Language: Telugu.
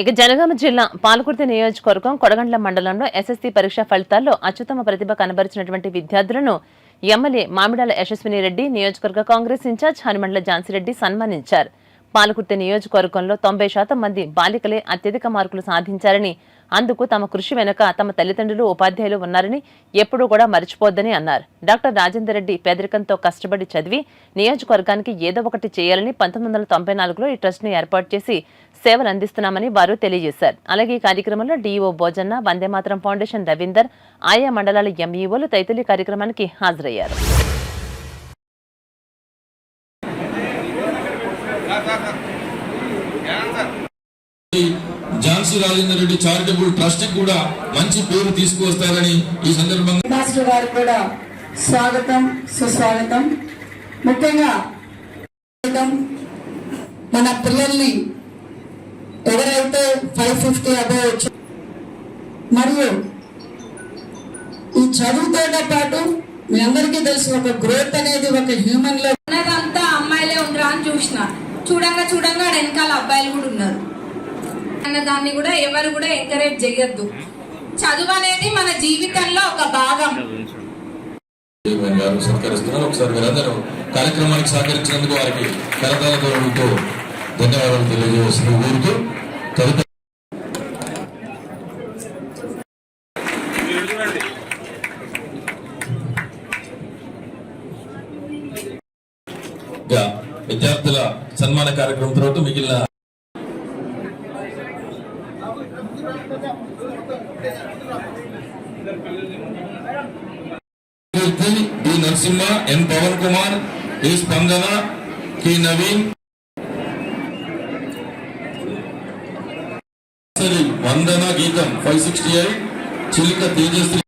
ఇక జనగామ జిల్లా పాలకుర్తి నియోజకవర్గం కొడగండ్ల మండలంలో ఎస్ఎస్సీ పరీక్ష ఫలితాల్లో అత్యుత్తమ ప్రతిభ కనబరిచినటువంటి విద్యార్థులను ఎమ్మెల్యే మామిడాల యశస్విని రెడ్డి నియోజకవర్గ కాంగ్రెస్ ఇన్ఛార్జ్ హనుమండ్ల ఝాన్సీరెడ్డి సన్మానించారు. పాలకుర్తి నియోజకవర్గంలో తొంభై శాతం మంది బాలికలే అత్యధిక మార్కులు సాధించారని అందుకు తమ కృషి వెనుక తమ తల్లిదండ్రులు ఉపాధ్యాయులు ఉన్నారని ఎప్పుడూ కూడా మర్చిపోద్దని అన్నారు. డాక్టర్ రాజేందర్ రెడ్డి పేదరికంతో కష్టపడి చదివి నియోజకవర్గానికి ఏదో ఒకటి చేయాలని పంతొమ్మిది వందల తొంభై నాలుగులో ఈ ట్రస్ట్ను ఏర్పాటు చేసి సేవలు అందిస్తున్నామని వారు తెలియజేశారు. అలాగే ఈ కార్యక్రమంలో డీఈఓ భోజన్న వందేమాతరం ఫౌండేషన్ రవీందర్ ఆయా మండలాల ఎంఈఓలు తదితరులు కార్యక్రమానికి హాజరయ్యారు. ఝాన్సీ రాజేందర్ రెడ్డి చారిటబుల్ ట్రస్ట్ కూడా మంచి పేరు తీసుకువస్తారని ఈ సందర్భంగా కూడా స్వాగతం సుస్వాగతం. ముఖ్యంగా. మన పిల్లల్ని ఎవరైతే ఫైవ్ ఫిఫ్టీ అబౌవ్ వచ్చి మరియు ఈ చదువుతోతో పాటు మీ అందరికీ తెలుసు ఒక గ్రోత్ అనేది ఒక హ్యూమన్లో ఉన్నదంతా అమ్మాయిలే ఉండరా అని చూసిన. చూడంగా చూడంగా వెనకాల అబ్బాయిలు కూడా ఉన్నారు. అన్న దాన్ని కూడా ఎవరు కూడా ఎంకరేజ్ చేయొద్దు చదువు అనేది మన జీవితంలో ఒక భాగం. గారు సత్కరిస్తున్నారు. ఒకసారి మీరందరూ కార్యక్రమానికి సహకరించినందుకు వారికి కరతాల గౌరవంతో ధన్యవాదాలు తెలియజేస్తూ ఊరుతూ తదుపరి ఇక విద్యార్థుల సన్మాన కార్యక్రమం తర్వాత మిగిలిన D Narasimha N Pavan Kumar A Spandana K Naveen. వందన గీతం ఫైవ్ సిక్స్టీ ఎయిట్ చిలుక తేజస్వి